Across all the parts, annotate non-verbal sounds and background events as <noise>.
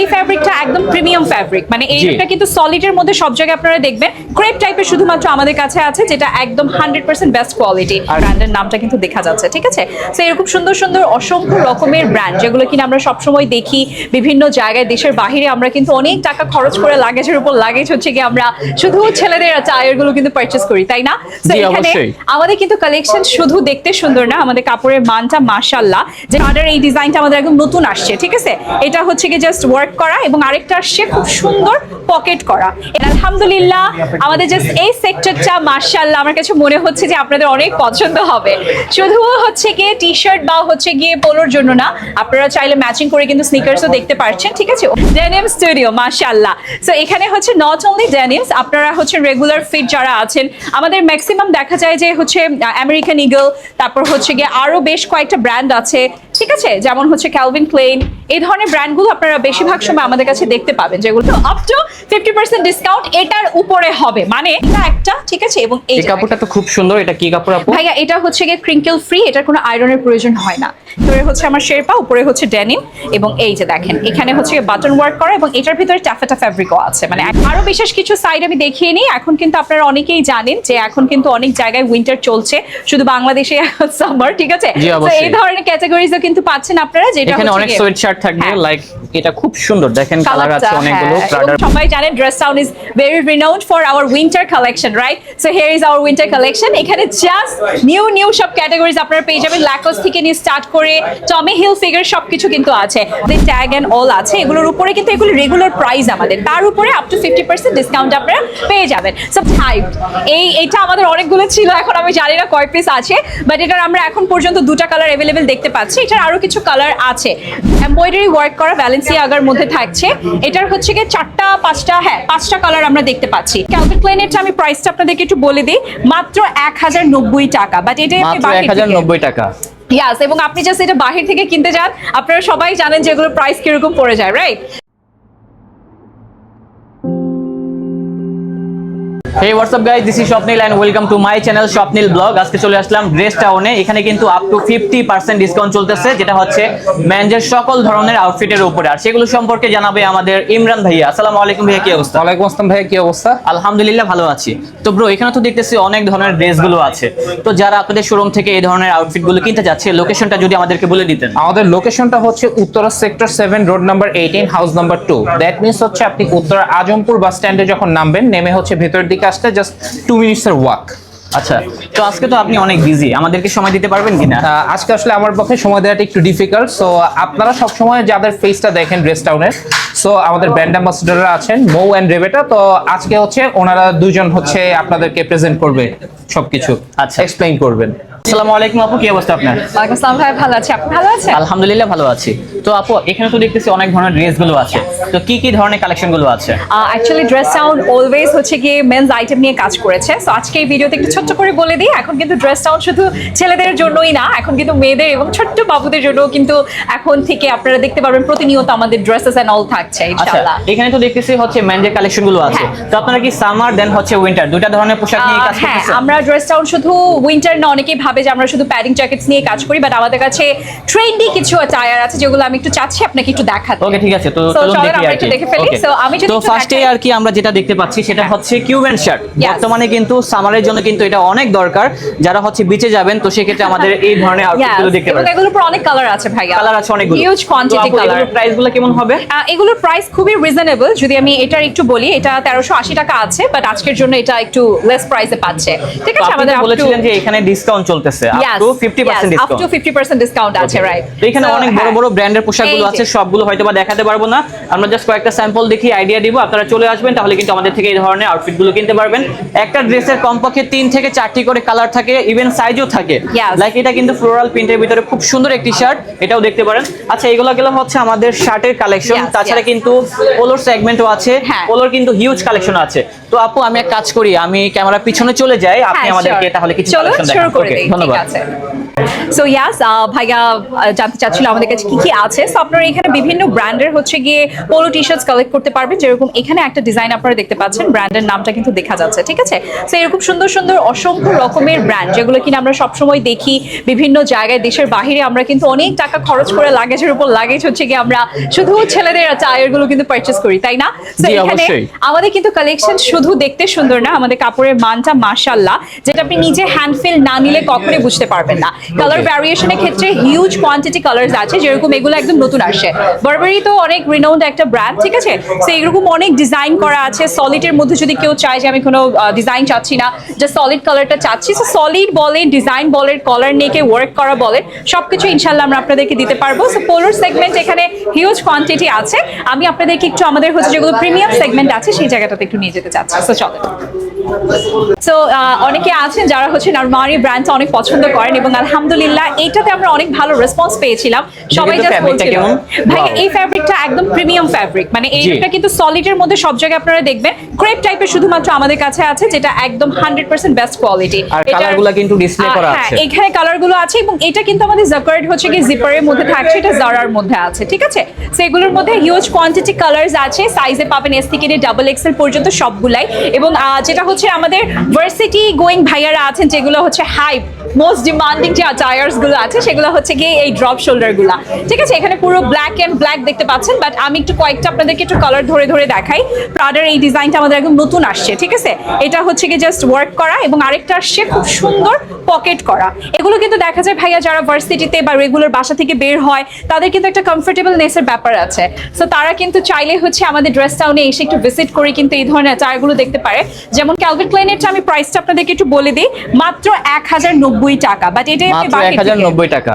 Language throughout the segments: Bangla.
এই ফ্যাব্রিকটা একদম প্রিমিয়াম ফ্যাব্রিক মানে কিন্তু সলিডের মধ্যে সব জায়গায় আপনারা দেখবেন। ক্রেপ টাইপের শুধুমাত্র আমাদের কাছে আছে যেটা একদম হান্ড্রেড পার্সেন্ট বেস্ট কোয়ালিটি ব্র্যান্ডের নামটা কিন্তু দেখা যাচ্ছে ঠিক আছে? তো এরকম সুন্দর সুন্দর অসংখ্য রকমের ব্র্যান্ড যেগুলো কিনা আমরা সবসময় দেখি বিভিন্ন জায়গায় দেশের বাহিরে আমরা কিন্তু অনেক টাকা খরচ করে লাগেজের উপর লাগেজ হচ্ছে কি আমরা শুধু ছেলেদের টায়ারগুলো কিন্তু পারচেস করি তাই না? তো এখানে আমাদের কিন্তু কালেকশন শুধু দেখতে সুন্দর না আমাদের কাপড়ের মানটা মাশাল্লাহ যে শার্টের এই ডিজাইনটা আমাদের একদম নতুন আসছে ঠিক আছে? এটা হচ্ছে কি জাস্ট ওয়ার্ক করা এবং আরেকটা আসছে খুব সুন্দর পকেট করা। আলহামদুলিল্লাহ, আমাদের জাস্ট এই সেক্টরটা মাশাল্লাহ আমার কাছে মনে হচ্ছে যে আপনাদের অনেক পছন্দ হবে। শুধু হচ্ছে গিয়ে টি শার্ট বা হচ্ছে গিয়ে পোলোর জন্য না, আপনারা চাইলে ম্যাচিং করে কিন্তু স্নিকার্সও দেখতে পারছেন, ঠিক আছে? ডেনিম স্টুডিও মাশাল্লাহ সো এখানে হচ্ছে নট অনলি ডেনিমস আপনারা হচ্ছে রেগুলার ফিট যারা আছেন, আমাদের ম্যাক্সিমাম দেখা যায় যে হচ্ছে আমেরিকান ইগল তারপর হচ্ছে গিয়ে আরও বেশ কয়েকটা ব্র্যান্ড আছে, ঠিক আছে? যেমন হচ্ছে ক্যালভিন ক্লেন এই ধরনের ব্র্যান্ডগুলো আপনারা বেশিরভাগ সময় আমাদের কাছে দেখতে পাবেন যেগুলো up to fifty percent discount এটার উপরে হবে। মানে এটা একটা ঠিক আছে? এবং এই কাপড়টা তো খুব সুন্দর এটা কি কাপড় আপু? ভাইয়া এটা হচ্ছে গিয়ে ক্রিঙ্কেল ফ্রি এটার কোনো আয়রনের প্রয়োজন হয় না। উপরে হচ্ছে আমার শেরপা উপরে হচ্ছে ডেনিম এবং এই যে দেখেন এখানে হচ্ছে বাটন ওয়ার্ক করা এবং এটার ভিতরে ট্যাফেটা ফ্যাব্রিকও আছে। মানে আরও বিশেষ কিছু সাইড আমি দেখিয়ে নিই এখন কিন্তু আপনারা অনেকেই জানেন যে এখন কিন্তু অনেক জায়গায় উইন্টার চলছে শুধু বাংলাদেশে <laughs> সামার ঠিক আছে? তো এই ধরনের ক্যাটাগরিজও কিন্তু পাচ্ছেন আপনারা যেটা এখানে অনেক সোয়েট থাকবে হ্যাঁ। লাইক এটা খুব সুন্দর। দেখেন কালার আছে অনেকগুলো হ্যাঁ, সবাই জানেন Dress Town is very renowned for our winter collection right so here is our winter collection এখানে জাস্ট নিউ নিউ সব ক্যাটাগরিজ আপনারা পেয়ে যাবেন। ল্যাকোস থেকে নিয়ে স্টার্ট করে টমি হিল ফিগার সবকিছু কিন্তু আছে। ট্যাগ এন্ড অল আছে। এগুলোর উপরে কিন্তু এগুলো রেগুলার প্রাইস আমাদের। তার উপরে up to fifty percent discount আপনারা পেয়ে যাবেন। সো হাইপ এই এটা আমাদের অনেকগুলো ছিল এখন আমি জানি না কয় পিস আছে বাট এটার আমরা এখন পর্যন্ত দুটা কালার অ্যাভেলেবেল দেখতে পাচ্ছি। এটার আরও কিছু কালার আছে। এমব্রয়ডারি ওয়ার্ক করা আগার মধ্যে থাকছে এটার হচ্ছে গিয়ে চারটা পাঁচটা হ্যাঁ পাঁচটা কালার আমরা দেখতে পাচ্ছি ক্যালভিন ক্লাইনেরটা আমি প্রাইসটা আপনাদেরকে একটু বলে দিই মাত্র এক হাজার নব্বই টাকা বাট এটা আপনি এক হাজার নব্বই টাকা ইয়াস এবং আপনি জাস্ট এটা বাহির থেকে কিনতে যান আপনারা সবাই জানেন যে এগুলোর প্রাইস কীরকম পড়ে যায় right hey what's up guys this is Swapnil and welcome to my channel Swapnil vlog আজকে চলে আসলাম ড্রেস টাউনে এখানে কিন্তু up to fifty percent discount চলতেছে যেটা হচ্ছে ম্যানজের সকল ধরনের আউটফিটের উপরে। আর সেগুলো সম্পর্কে জানাবে আমাদের ইমরান ভাইয়া। আসসালামু আলাইকুম ভাইয়া কি অবস্থা? ওয়ালাইকুম আসসালাম ভাইয়া কি অবস্থা? আলহামদুলিল্লাহ ভালো আছি। তো ব্রো এখানে তো দেখতেছি অনেক ধরনের ড্রেসগুলো আছে। তো যারা আপনাদের শোরুম থেকে এই ধরনের আউটফিটগুলো কিনতে যাচ্ছে লোকেশনটা যদি আমাদেরকে বলে দিতেন। আমাদের লোকেশনটা হচ্ছে Uttara sector seven road number eighteen house number two that means হচ্ছে আপনি উত্তরা আজমপুর বাস স্ট্যান্ডে যখন নামবেন নেমে হচ্ছে ভেতরের দিকে আসতে জাস্ট টু মিনিটসের ওয়াক আচ্ছা তো আজকে তো আপনি অনেক বিজি আমাদেরকে সময় দিতে পারবেন কিনা আজকে আসলে আমার পক্ষে সময় দেওয়াটা একটু ডিফিকাল্ট সো আপনারা সবসময় যাদের ফেসটা দেখেন ড্রেস টাউনের সো আমাদের ব্র্যান্ড অ্যাম্বাসেডাররা আছেন মৌ অ্যান্ড রেবেটা তো আজকে হচ্ছে ওনারা দুজন হচ্ছে আপনাদেরকে প্রেজেন্ট করবে সবকিছু আচ্ছা। এক্সপ্লেইন করবেন। আসসালামু আলাইকুম আপু কি অবস্থা আপনার? ওয়ালাইকুম আসসালাম ভাই ভালো আছি আপনি ভালো আছেন? আলহামদুলিল্লাহ ভালো আছি। তো আপু এখানে তো দেখতেছি অনেক ধরনের ড্রেসগুলো আছে। তো কি কি ধরনের কালেকশনগুলো আছে? অ্যাকচুয়ালি ড্রেস টাউন অলওয়েজ হচ্ছে গিয়ে মেন্স আইটেম নিয়ে কাজ করেছে। সো আজকে এই ভিডিওতে একটু ছোট্ট করে বলে দিই এখন কিন্তু ড্রেস টাউন শুধু ছেলেদের জন্যই না এখন কিন্তু মেয়েদের এবং ছোট্ট বাবুদের জন্য কিন্তু এখন থেকে আপনারা দেখতে পারবেন প্রতিনিয়ত আমাদের ড্রেসেস এন্ড অল থাকছে আচ্ছা ইনশাআল্লাহ। এখানে তো দেখতেছি হচ্ছে মেনজের কালেকশনগুলো আছে। হ্যাঁ। তো আপনারা কি সামার দেন হচ্ছে উইন্টার দুইটা ধরনের পোশাক নিয়ে কাজ হ্যাঁ করতেছেন? আমরা ড্রেস টাউন শুধু উইন্টার না অনেকেই ভাবে যে আমরা শুধু প্যাডিং জ্যাকেটস নিয়ে কাজ করি বাট আমাদের কাছে ট্রেন্ডি কিছু টায়ার আছে যেগুলো আমি একটু চাচ্ছি আপনাকে একটু দেখাতে। ওকে ঠিক আছে তো চলুন দেখি আর কি। দেখে ফেলি। So, আমি যদি তো ফার্স্টে আর কি আমরা যেটা দেখতে পাচ্ছি সেটা হচ্ছে কিউবেন শার্ট বর্তমানে কিন্তু সামারের জন্য কিন্তু এটা অনেক দরকার। যারা হচ্ছে বিচে যাবেন তো সেক্ষেত্রে আমাদের এই ধরনের আউটফিট Yes, গুলো দেখতে পারেন এগুলোর উপর অনেক কালার আছে ভাইয়া। কালার আছে অনেকগুলো। হিউজ কোয়ান্টিটি কালার প্রাইসগুলো কেমন হবে? এগুলোর প্রাইস খুবই রিজনেবল যদি আমি এটার একটু বলি এটা তেরোশো আশি টাকা আছে বাট আজকের জন্য এটা একটু লেস প্রাইসে পাচ্ছে। ঠিক আছে আমাদের বলেছিলেন যে এখানে ডিসকাউন্ট চলতেছে। Up to 50% yes, up discount 50% discount আছে রাইট এখানে অনেক বড় বড় ব্র্যান্ডের পোশাকগুলো হ্যাঁ। আছে সবগুলো হয়তো বা দেখাতে পারব না। আমরা জাস্ট কয়েকটা স্যাম্পল দেখি আইডিয়া দিব আপনারা চলে আসবেন তাহলে কিন্তু আমাদের থেকে এই ধরনের আউটফিটগুলো কিনতে পারবেন। একটা ড্রেসের কমপক্ষে তিন থেকে চারটি করে কালার থাকে ইভেন সাইজও থাকে। লাইক এটা কিন্তু ফ্লোরাল প্রিন্টের ভিতরে খুব সুন্দর একটি শার্ট এটাও দেখতে পারেন। আচ্ছা এগুলো গেলে হচ্ছে আমাদের শার্টের কালেকশন তাছাড়া কিন্তু পোলোর সেগমেন্টও আছে হ্যাঁ। পোলোর কিন্তু হিউজ কালেকশন আছে। তো আপু আমি এক কাজ করি আমি ক্যামেরা পিছনে চলে যাই আপনি হ্যাঁ, আমাদেরকে তাহলে কিছু কালেকশন দেখান। ধন্যবাদ। সো ইয়াস ভাইয়া জানতে চাচ্ছিল আমাদের কাছে কি কি আছে। সো আপনারা এখানে বিভিন্ন ব্র্যান্ডের হচ্ছে গিয়ে পোলো টি শার্টস কালেক্ট করতে পারবেন। যেরকম এখানে একটা ডিজাইন আপনারা দেখতে পাচ্ছেন ব্র্যান্ডের নামটা কিন্তু দেখা যাচ্ছে ঠিক আছে? সো এরকম সুন্দর সুন্দর অসংখ্য রকমের ব্র্যান্ড যেগুলো কিনা আমরা সবসময় দেখি বিভিন্ন জায়গায় দেশের বাইরে আমরা কিন্তু অনেক টাকা খরচ করে লাগেজের উপর লাগেজ হচ্ছে গিয়ে আমরা শুধু ছেলেদের টায়ারগুলো কিন্তু পারচেস করি তাই না? এখানে আমাদের কিন্তু কালেকশন শুধু দেখতে সুন্দর না আমাদের কাপড়ের মানটা মাশাল্লাহ যেটা আপনি নিজে হ্যান্ড ফিল না নিলে কখনোই বুঝতে পারবেন না। কালার ভ্যারিয়েশনের ক্ষেত্রে হিউজ কোয়ান্টিটি কালার্স আছে যেরকম এগুলো একদম নতুন আসে বারবারি তো অনেক রিনাউন্ড একটা ব্র্যান্ড ঠিক আছে? তো এরকম অনেক ডিজাইন করা আছে। সলিডের মধ্যে যদি কেউ চায় যে আমি কোনো ডিজাইন চাচ্ছি না যে সলিড কালারটা চাচ্ছি। সো সলিড বলে ডিজাইন বলে কলার নেকে ওয়ার্ক করা বলে সবকিছু ইনশাল্লাহ আমরা আপনাদেরকে দিতে পারব। সো পোলোর সেগমেন্ট এখানে হিউজ কোয়ান্টিটি আছে। আমি আপনাদেরকে একটু আমাদের হচ্ছে যেগুলো প্রিমিয়াম সেগমেন্ট আছে সেই জায়গাটাতে একটু নিয়ে যেতে চাচ্ছি। সো চলো সো অনেকে আছেন যারা হচ্ছে নারমারি ব্র্যান্ডটা অনেক পছন্দ করেন এবং আলহামদুলিল্লাহ এইটাতে আমরা অনেক ভালো রেসপন্স পেয়েছিলাম। সবাই জাস্ট fabricটা কেমন? ভাই এই ফ্যাব্রিকটা একদম প্রিমিয়াম ফ্যাব্রিক মানে এইটা কিন্তু সলিডের মধ্যে সব জায়গায় আপনারা দেখবেন ক্রেপ টাইপের শুধুমাত্র আমাদের কাছে আছে যেটা একদম হান্ড্রেড পার্সেন্ট বেস্ট কোয়ালিটি আর কালারগুলো কিন্তু ডিসপ্লে করা হ্যাঁ এখানে আছে এবং এটা কিন্তু আমাদের জাকার্ড হচ্ছে কি জিপারের মধ্যে থাকছে এটা জারার মধ্যে আছে ঠিক আছে? সেগুলোর মধ্যে হিউজ কোয়ান্টিটি কালার্স আছে সাইজে পাবেন এস থেকে ডাবল এক্সেল পর্যন্ত সবগুলাই। এবং যেটা হচ্ছে আমাদের ভার্সিটি গোয়িং ভাইয়ারা আছেন যেগুলো হচ্ছে হাই মোস্ট ডিমান্ডিং যে টায়ার্সগুলো আছে, সেগুলো হচ্ছে গিয়ে এই ড্রপ শোল্ডারগুলা। ঠিক আছে, এখানে পুরো ব্ল্যাক এন্ড ব্ল্যাক দেখতে পাচ্ছেন বাট আমি একটু কয়েকটা আপনাদেরকে একটু কালার ধরে ধরে দেখাই। প্রাডার এই ডিজাইনটা আমাদের একদম নতুন আসছে, ঠিক আছে? এটা হচ্ছে কি জাস্ট ওয়ার্ক করা এবং আরেকটা আসছে খুব সুন্দর পকেট করা। এগুলো কিন্তু দেখা যায় ভাইয়া যারা ভার্সিটিতে বা রেগুলার বাসা থেকে বের হয়, তাদের কিন্তু একটা কমফোর্টেবলনেসের ব্যাপার আছে। সো তারা কিন্তু চাইলে হচ্ছে আমাদের ড্রেস টাউনে এসে একটু ভিজিট করে কিন্তু এই ধরনের টায়ারগুলো দেখতে পারে। যেমন ক্যালভিন ক্লাইনেরটা আমি প্রাইসটা আপনাদেরকে একটু বলে দিই, মাত্র এক হাজার নব্বই টাকা বাট এটাই আপনি হাজার নব্বই টাকা।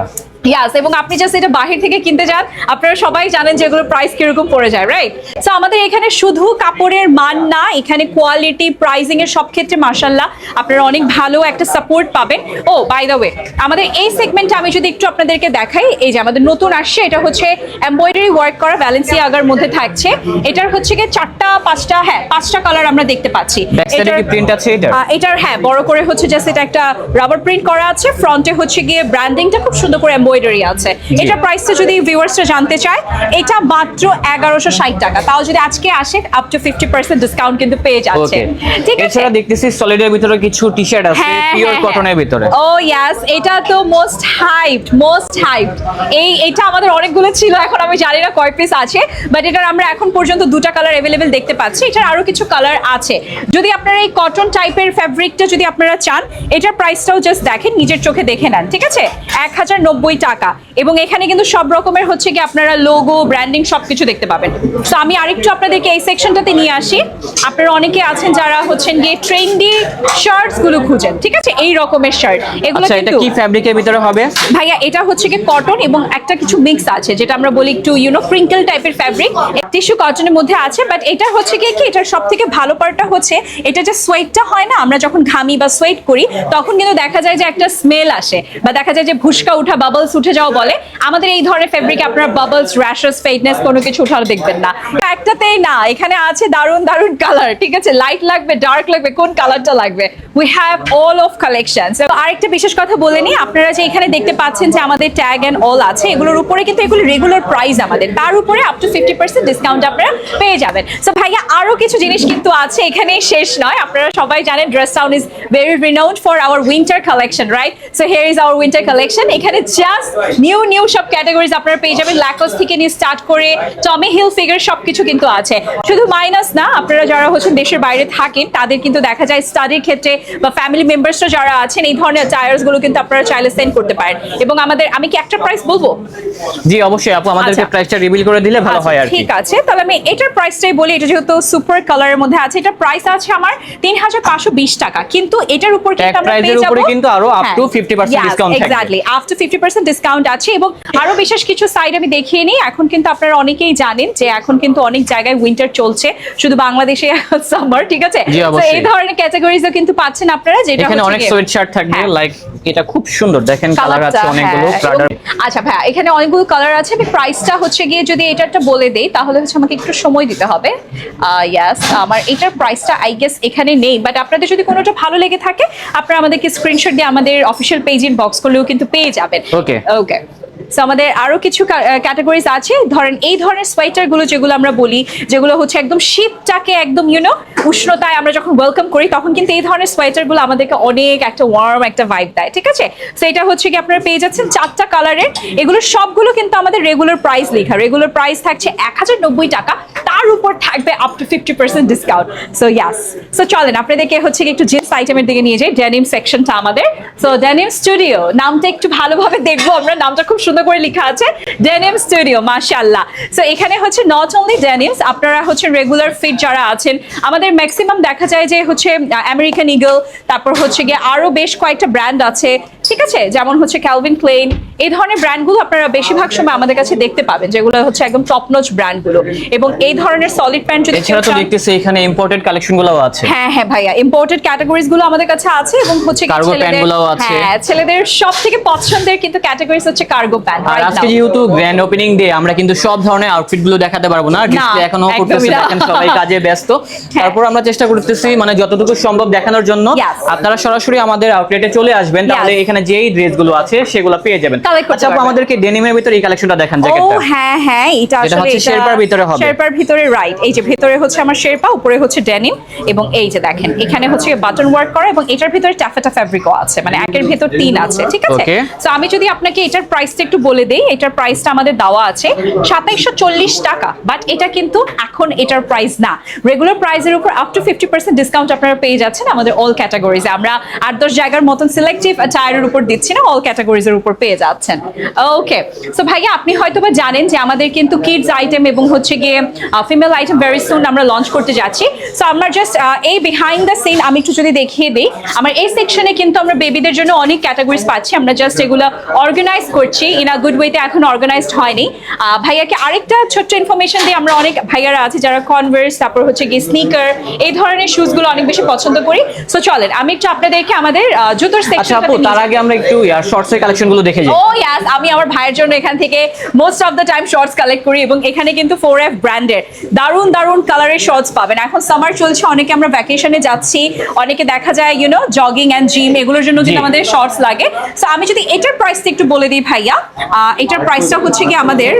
ইয়াস এবং আপনি জাস্ট এটা বাহির থেকে কিনতে যান। আপনারা সবাই জানেন যে এগুলোর প্রাইস কীরকম পড়ে যায় রাইট সো আমাদের এখানে শুধু কাপড়ের মান না এখানে কোয়ালিটি প্রাইসিং এর সব ক্ষেত্রে মার্শাল্লাহ আপনারা অনেক ভালো একটা সাপোর্ট পাবেন। ও বাই দ্য ওয়ে আমাদের এই সেগমেন্টে আমি যদি একটু আপনাদেরকে দেখাই এই যে আমাদের নতুন আসছে এটা হচ্ছে এমব্রয়ডারি ওয়ার্ক করা ভ্যালেন্সিয়া আগার মধ্যে থাকছে। এটার হচ্ছে গিয়ে চারটা পাঁচটা হ্যাঁ পাঁচটা কালার আমরা দেখতে পাচ্ছি। এটার হ্যাঁ বড় করে হচ্ছে জাস্ট এটা একটা রাবার প্রিন্ট করা আছে। ফ্রন্টে হচ্ছে গিয়ে ব্র্যান্ডিংটা খুব সুন্দর করে এমব্রয়ডারি আছে। এটা প্রাইসটা যদি ভিউয়ার্সরা জানতে চায় এটা মাত্র এগারোশো ষাট টাকা। তাও যদি আজকে আসে up to fifty percent discount কিন্তু পেয়ে যাচ্ছে। ঠিক আছে? এছাড়া দেখতেছি সলিডের ভিতরে কিছু টি শার্ট আছে হ্যাঁ, পিওর কটনের ভিতরে। ও ইয়াস এটা তো মোস্ট হাইপড মোস্ট হাইপড এই এটা আমাদের অনেকগুলো ছিল এখন আমি জানি না কয় পিস আছে বাট এটার আমরা এখন পর্যন্ত দুটা কালার অ্যাভেলেবেল দেখতে পাচ্ছি। এটার আরও কিছু কালার আছে। যদি আপনারা এই কটন টাইপের ফ্যাব্রিকটা যদি আপনারা চান এটার প্রাইসটাও জাস্ট দেখেন নিজের চোখে দেখে নেন ঠিক আছে? এক হাজার নব্বই টাকা। এবং এখানে কিন্তু সব রকমের হচ্ছে কি আপনারা লোগো ব্র্যান্ডিং সবকিছু দেখতে পাবেন। তো আমি আরেকটু আপনাদেরকে এই সেকশনটাতে নিয়ে আসি। আপনারা অনেকে আছেন যারা হচ্ছেন গিয়ে ট্রেন্ডি শার্টসগুলো খুঁজেন ঠিক আছে? এই রকমের শার্ট এগুলো আচ্ছা এটা কি ফ্যাব্রিকের ভিতরে হবে? ভাইয়া এটা হচ্ছে কি কটন এবং একটা কিছু মিক্স আছে যেটা আমরা বলি একটু ইউনো ক্রিঙ্কেল টাইপের ফ্যাব্রিক টিস্যু কটনের মধ্যে আছে বাট এটা হচ্ছে কি কি এটার সব থেকে ভালো পার্টটা হচ্ছে এটা যে সোয়েটটা হয় না আমরা যখন ঘামি বা সোয়েট করি তখন কিন্তু দেখা যায় যে একটা স্মেল আসে বা দেখা যায় যে ভুসকা উঠা বাবলস উঠে যাওয়া বলে। আমাদের এই ধরনের ফ্যাব্রিকে আপনারা বাবলস র্যাশেস ফেডনেস কোনো কিছু উঠানো দেখবেন না। একটাতেই না, এখানে আছে দারুণ দারুণ কালার ঠিক আছে? লাইট লাগবে ডার্ক লাগবে, কোন কালারটা লাগবে? We have all of collection আরেকটা বিশেষ কথা বলে নিই, আপনারা যে এখানে দেখতে পাচ্ছেন যে আমাদের ট্যাগ এন্ড অল আছে, এগুলোর উপরে কিন্তু এগুলো রেগুলার প্রাইস আমাদের। তার উপরে up to fifty percent discount আপনারা পেয়ে যাবেন। সো ভাইয়া, আরও কিছু জিনিস কিন্তু আছে, এখানেই শেষ নয়। আপনারা সবাই জানেন Dress Town is very renowned for our winter collection right so here is our winter collection এখানে জাস্ট নিউ নিউ সব ক্যাটাগরিজ আপনারা পেয়ে যাবেন। ল্যাকস থেকে নিয়ে স্টার্ট করে টমি হিল ফিগার সবকিছু কিন্তু আছে। শুধু মাইনাস না আপনারা যারা হচ্ছেন দেশের বাইরে থাকেন তাদের কিন্তু দেখা যায় স্টাডির ক্ষেত্রে বা ফ্যামিলি মেম্বার্সরা যারা আছেন এই ধরনের টায়ার্সগুলো কিন্তু আপনারা চাইলে সেন্ড করতে পারেন। এবং আমাদের আমি কি একটা প্রাইস বলব? জি অবশ্যই আপু আমাদেরকে আচ্ছা। প্রাইসটা রিভিল করে দিলে ভালো আচ্ছা, হয় আর কি। ঠিক আছে। তাহলে আমি এটার প্রাইসটাই বলি এটা যেহেতু সুপার কালারের মধ্যে আছে এটা প্রাইস আছে আমার তিন হাজার পাঁচশো বিশ টাকা। কিন্তু এটার উপর কিন্তু আমরা পেয়ে যাব। কিন্তু আরও আপ টু 50% discount থাকবে। Exactly up to fifty percent discount আছে এবং আরও বিশেষ কিছু সাইড আমি দেখিয়ে নিই এখন কিন্তু আপনারা অনেকেই জানেন যে এখন কিন্তু অনেক জায়গায় উইন্টার চলছে শুধু বাংলাদেশে <laughs> সামার ঠিক আছে। এই ধরনের ক্যাটাগরিজও কিন্তু পাচ্ছেন আপনারা যেটা এখানে অনেক সোয়েট শার্ট থাকবে হ্যাঁ। লাইক এটা খুব সুন্দর। দেখেন কালার আছে অনেকগুলো হ্যাঁ, আচ্ছা ভাই এখানে অনেকগুলো কালার আছে। আমি প্রাইসটা হচ্ছে গিয়ে যদি এটারটা বলে দেই তাহলে হচ্ছে আমাকে একটু সময় দিতে হবে। ইয়াস আমার এটার প্রাইসটা আই গেস এখানে নেই। বাট আপনাদের যদি কোনোটা ভালো লেগে থাকে আপনারা আমাদেরকে স্ক্রিনশট দিয়ে আমাদের অফিসিয়াল পেজ ইনবক্স করলেও কিন্তু পেয়ে যাবেন। ওকে ওকে আমাদের আরও কিছু ক্যাটাগরিজ আছে। ধরেন, এই ধরনের সোয়েটারগুলো যেগুলো আমরা বলি, যেগুলো হচ্ছে একদম শীতটাকে একদম ইউনো উষ্ণতায় আমরা যখন ওয়েলকাম করি, তখন কিন্তু এই ধরনের সোয়েটারগুলো আমাদেরকে অনেক একটা ওয়ার্ম একটা ভাইব দেয়, ঠিক আছে? সো এটা হচ্ছে কি আপনারা পেয়ে যাচ্ছেন চারটা কালারের এগুলো সবগুলো কিন্তু আমাদের রেগুলার প্রাইস লেখা। রেগুলার প্রাইস থাকছে এক হাজার নব্বই টাকা। তার উপর থাকবে up to fifty percent discount so yes so চলেন, আপনাদেরকে হচ্ছে একটু জিন্স আইটেমের দিকে নিয়ে যাই। ডেনিম সেকশনটা আমাদের। সো ডেনিম স্টুডিও নামটা একটু ভালোভাবে দেখব আমরা। নামটা খুব সুন্দর করে লেখা আছে ডেনিম স্টুডিও মাশাল্লাহ সো এখানে হচ্ছে নট অনলি ডেনিমস আপনারা হচ্ছে রেগুলার ফিট যারা আছেন, আমাদের ম্যাক্সিমাম দেখা যায় যে হচ্ছে আমেরিকান ইগল তারপর হচ্ছে গিয়ে আরও বেশ কয়েকটা ব্র্যান্ড আছে ঠিক আছে? যেমন হচ্ছে ক্যালভিন ক্লেন এই ধরনের ব্র্যান্ডগুলো আপনারা বেশিরভাগ সময় আমাদের কাছে দেখতে পাবেন যেগুলো হচ্ছে একদম টপ নচ ব্র্যান্ডগুলো এবং এই ধরনের সলিড প্যান্ট যদি এছাড়া তো দেখতেছি এখানে ইম্পোর্টেড কালেকশনগুলো আছে। হ্যাঁ হ্যাঁ ভাইয়া ইম্পোর্টেড ক্যাটাগরিজগুলো আমাদের কাছে আছে এবং হচ্ছে কি Cargo pant আছে। হ্যাঁ ছেলেদের সব থেকে পছন্দের কিন্তু ক্যাটাগরিজ হচ্ছে কার্গো প্যান্ট আর আজকে যেহেতু গ্র্যান্ড ওপেনিং ডে আমরা কিন্তু সব ধরনের আউটফিটগুলো দেখাতে পারব না। ডিসপ্লে এখনও করতেছে দেখেন সবাই কাজে ব্যস্ত। তারপর আমরা চেষ্টা করতেছি মানে যতটুকু সম্ভব দেখানোর জন্য। আপনারা সরাসরি আমাদের আউটলেটে চলে আসবেন তাহলে এখানে যেই ড্রেসগুলো আছে সেগুলো পেয়ে যাবেন আচ্ছা আপু। আমাদেরকে ডেনিমের ভিতরে এই কালেকশনটা দেখান ও হ্যাঁ হ্যাঁ এটা এটা আসলে হচ্ছে শেরপার ভিতরে হবে। শেরপার ভিতরে রাইট এই যে ভিতরে হচ্ছে আমার শেরপা উপরে হচ্ছে ডেনিম এবং এই যে দেখেন এখানে হচ্ছে বাটন ওয়ার্ক করা এবং এটার ভিতরে ট্যাফেটা ফ্যাব্রিকও আছে মানে একের ভিতর তিন আছে ঠিক আছে. তো আমি যদি আপনাকে এটার প্রাইসটা একটু বলে দেই এটার প্রাইসটা আমাদের দেওয়া আছে সাতাইশশো চল্লিশ টাকা বাট এটা কিন্তু এখন এটার প্রাইস না রেগুলার প্রাইসের উপর up to fifty percent discount আপনারা পেয়ে যাচ্ছেন আমাদের অল ক্যাটাগরিজে আমরা আট দশ জায়গার মতন সিলেক্টিভ টায়ারের উপর দিচ্ছি না অল ক্যাটাগরিজের উপর পেয়ে যাচ্ছেন। ওকে সো ভাইয়া আপনি হয়তো বা জানেন যে আমাদের কিন্তু কিডস আইটেম এবং হচ্ছে গিয়ে ফিমেল আইটেম ভেরি সুন আমরা লঞ্চ করতে যাচ্ছি। সো আমরা জাস্ট এই বিহাইন্ড দ্য সিন আমি একটু যদি দেখিয়ে দিই আমার এই সেকশনে কিন্তু আমরা বেবিদের জন্য অনেক ক্যাটাগরিজ পাচ্ছি। আমরা জাস্ট এগুলো অর্গানাইজ করছি। ইন আ গুড ওয়েতে এখন অর্গানাইজড হয়নি। ভাইয়াকে আরেকটা ছোট্ট ইনফরমেশন দিয়ে আমরা অনেক ভাইয়ারা আছে যারা কনভার্স তারপর হচ্ছে গিয়ে স্নিকার এই ধরনের শুজগুলো অনেক বেশি পছন্দ করি। সো চলেন আমি একটু আপনাদেরকে আমাদের জুতোর আচ্ছা সেকশন তার আগে আমরা একটু শর্টস এর কালেকশনগুলো দেখে যাই। ও ইয়াস আমি আমার ভাইয়ের জন্য এখান থেকে most of the time shorts collect করি এবং এখানে কিন্তু ফোর এফ ব্র্যান্ডের দারুণ দারুণ কালারের শর্টস পাবেন। এখন সামার চলছে অনেকে আমরা ভ্যাকেশনে যাচ্ছি অনেকে দেখা যায় ইউনো জগিং অ্যান্ড জিম এগুলোর জন্য কিন্তু আমাদের শর্টস লাগে। সো আমি যদি এটার প্রাইসটা একটু বলে দিই ভাইয়া এটার প্রাইসটা হচ্ছে কি আমাদের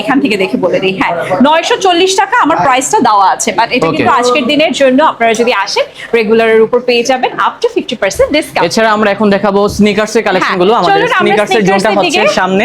এখান থেকে দেখে বলে দিই। হ্যাঁ নয়শো চল্লিশ টাকা আমার প্রাইসটা দেওয়া আছে বাট এটা কিন্তু আজকের দিনের জন্য আপনারা যদি আসেন রেগুলারের উপর পেয়ে যাবেন up to fifty percent discount এছাড়া আমরা এখন দেখাবো স্নিকার্স এর কালেকশনগুলো হ্যাঁ, আমাদের জোনটা হচ্ছে সামনে।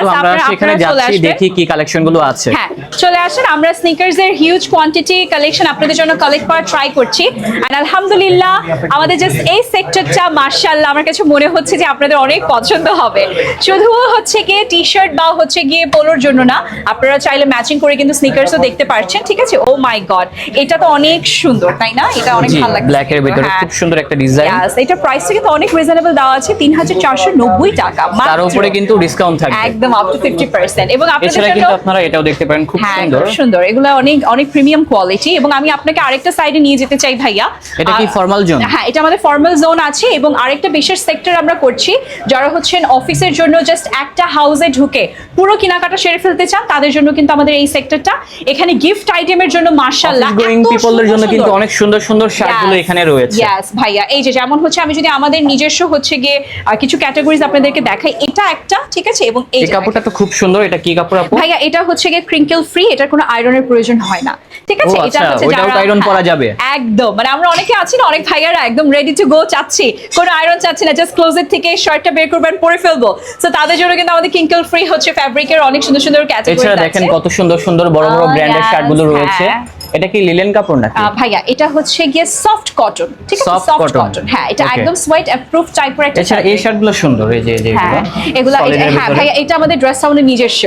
তো আমরা আপনারা- সেখানে যাচ্ছি দেখি কি কালেকশনগুলো আছে। হ্যাঁ চলে আসেন। আমরা স্নিকার্সের হিউজ কোয়ান্টিটি কালেকশন আপনাদের জন্য কালেক্ট করার ট্রাই করছি। এন্ড আলহামদুলিল্লাহ আমাদের জাস্ট এই সেক্টরটা মার্শাল্লাহ আমার কাছে মনে হচ্ছে যে আপনাদের অনেক পছন্দ হবে। শুধু হচ্ছে গিয়ে টি শার্ট বা হচ্ছে গিয়ে পোলোর জন্য না আপনারা চাইলে ম্যাচিং করে কিন্তু স্নিকার্সও দেখতে পারছেন ঠিক আছে? ও মাই গড এটা তো অনেক সুন্দর তাই না? এটা অনেক ভালো লাগছে। ব্ল্যাক এর ভিতরে হ্যাঁ। খুব সুন্দর একটা ডিজাইন এটা প্রাইসটা কিন্তু অনেক রিজনেবল দেওয়া আছে তিন হাজার চারশো নব্বই টাকা তার উপরে কিন্তু ডিসকাউন্ট থাকবে। একদম আপ টু ফিফটি পার্সেন্ট এবং এছাড়া কিন্তু আপনারা এটাও দেখতে পারেন খুব হ্যাঁ সুন্দর। সুন্দর। এগুলো অনেক অনেক প্রিমিয়াম কোয়ালিটি এবং আমি আপনাকে আরেকটা সাইডে নিয়ে যেতে চাই ভাইয়া। এটা কি আহ, formal হ্যাঁ এটা আমাদের ফর্মাল জোন আছে এবং আরেকটা বিশেষ সেক্টর আমরা করছি যারা হচ্ছেন অফিসের জন্য জাস্ট একটা হাউসে ঢুকে পুরো কেনাকাটা সেরে ফেলতে চান তাদের জন্য কিন্তু আমাদের এই সেক্টরটা এখানে গিফট আইটেমের জন্য মার্শাল্লাহ গোয়িং পিপলদের জন্য কিন্তু অনেক সুন্দর সুন্দর শার্ট এখানে রয়েছে। ভাইয়া এই যে যেমন হচ্ছে আমি যদি আমাদের নিজস্ব হচ্ছে গিয়ে কিছু ক্যাটাগরিজ আপনাদেরকে দেখাই। এটা একটা ঠিক আছে? এবং এই কাপড়টা তো খুব সুন্দর এটা কি কাপড় আপু? ভাইয়া এটা হচ্ছে গিয়ে ক্রিঙ্কেল ফ্রি এটার কোনো আয়রনের প্রয়োজন হয় না। ঠিক আছে? এটা আচ্ছা, হচ্ছে যারা- হ্যাঁ, করা যাবে? একদম। মানে আমরা অনেকে আছি না অনেক ভাইয়ারা একদম রেডি টু গো চাচ্ছি। কোনো আয়রন চাচ্ছি না জাস্ট ক্লোজেট থেকে শার্টটা বের করবেন পরে ফেলব। সো তাদের জন্য কিন্তু আমাদের কিঙ্কেল ফ্রি হচ্ছে ফ্যাব্রিকের অনেক সুন্দর সুন্দর ক্যাটাগরি এছাড়া দেখেন কত সুন্দর সুন্দর বড় বড় Oh, ব্র্যান্ডের শার্টগুলো রয়েছে। হ্যাঁ। এটা কি লিলেন কাপড় নাকি? ভাইয়া এটা হচ্ছে গিয়ে সফট কটন ঠিক আছে? সফট কটন হ্যাঁ এটা একদম সোয়েট অ্যাপ্রুভ টাইপের একটা এছাড়া এই fabric। শার্টগুলো সুন্দর এই যে এই যে হ্যাঁ এগুলো। হ্যাঁ ভাইয়া এটা আমাদের ড্রেস আমাদের নিজস্ব।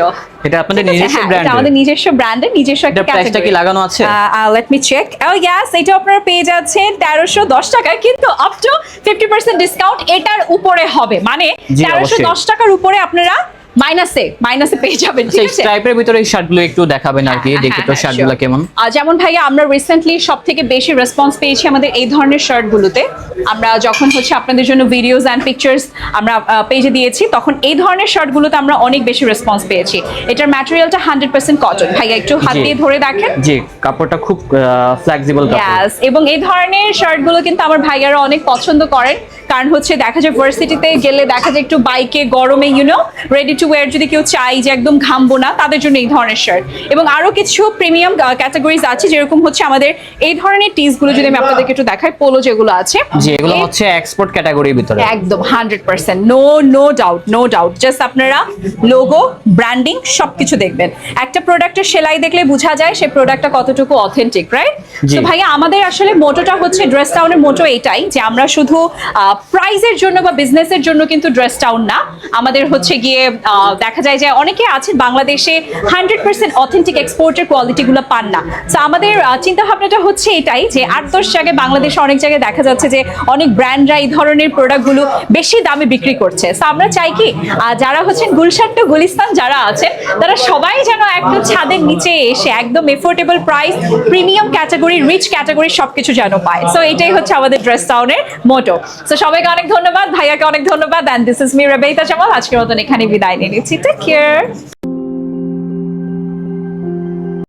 এটা আপনাদের নিজস্ব ব্র্যান্ড এটা আমাদের নিজস্ব ব্র্যান্ডের নিজস্ব একটা price কি লাগানো আছে? Let me check oh yes এটা আপনারা পেয়ে যাচ্ছেন তেরোশো দশ টাকায় কিন্তু up to fifty percent discount এটার উপরে হবে। মানে জি, তেরোশো অবশ্যই। দশ টাকার উপরে আপনারা মাইনাসে মাইনাসে পেয়ে যাবেন ঠিক আছে? ভিতরে এই শার্টগুলো একটু দেখাবেন আর কি হ্যাঁ, দেখি তো হ্যাঁ, শার্টগুলো কেমন? যেমন ভাইয়া আমরা রিসেন্টলি বেশি রেসপন্স পেয়েছি আমাদের এই ধরনের শার্টগুলোতে আমরা যখন হচ্ছে আপনাদের জন্য ভিডিওস অ্যান্ড পিকচার্স আমরা পেজে দিয়েছি তখন এই ধরনের শার্টগুলোতে আমরা অনেক বেশি রেসপন্স পেয়েছি। এটার ম্যাটেরিয়ালটা হান্ড্রেড পার্সেন্ট কটন ভাইয়া একটু হাত দিয়ে ধরে দেখেন। জি কাপড়টা খুব ফ্লেক্সিবল কাপড়। এবং এই ধরনের শার্টগুলো কিন্তু আমার ভাইয়ারা অনেক পছন্দ করেন। কারণ হচ্ছে দেখা যায় ভার্সিটিতে গেলে দেখা যায় একটু বাইকে গরমে ইউনো রেডি টু ওয়্যার যদি কেউ চাই যে একদম ঘামবো না তাদের জন্য এই ধরনের শার্ট এবং আরও কিছু প্রিমিয়াম ক্যাটাগরিজ আছে যেরকম হচ্ছে আমাদের এই ধরনের টিসগুলো যদি আমি আপনাদেরকে একটু দেখাই পোলো যেগুলো আছে এই- হচ্ছে এক্সপোর্ট ক্যাটাগরির ভিতরে। একদম hundred percent no no doubt no doubt just আপনারা লোগো ব্র্যান্ডিং সবকিছু দেখবেন। একটা প্রোডাক্টের সেলাই দেখলে বোঝা যায় সেই প্রোডাক্টটা কতটুকু অথেন্টিক রাইট তো ভাইয়া আমাদের আসলে মোটোটা হচ্ছে ড্রেস টাউনের মোটো এটাই যে আমরা শুধু প্রাইজের জন্য বা বিজনেসের জন্য কিন্তু ড্রেস টাউন না আমাদের হচ্ছে গিয়ে দেখা যায় যে অনেকে আছেন বাংলাদেশে হান্ড্রেড পার্সেন্ট অথেন্টিক এক্সপোর্টের কোয়ালিটিগুলো পান না। তো আমাদের চিন্তা ভাবনাটা হচ্ছে এটাই যে আট দশ জায়গায় বাংলাদেশে অনেক জায়গায় দেখা যাচ্ছে যে অনেক ব্র্যান্ডরা এই ধরনের প্রোডাক্টগুলো বেশি দামে বিক্রি করছে। তো আমরা চাই কি যারা হচ্ছেন গুলশান টু গুলিস্তান যারা আছেন, তারা সবাই যেন একদম ছাদের নিচে এসে একদম affordable price premium category rich category সবকিছু যেন পায়। সো এটাই হচ্ছে আমাদের ড্রেস টাউনের মোটো সো সবাইকে অনেক ধন্যবাদ, ভাইয়াকে অনেক ধন্যবাদ and this is me Rebeta Jamal আজকের মতন এখানে বিদায় নিয়ে নিচ্ছি টেক কেয়ার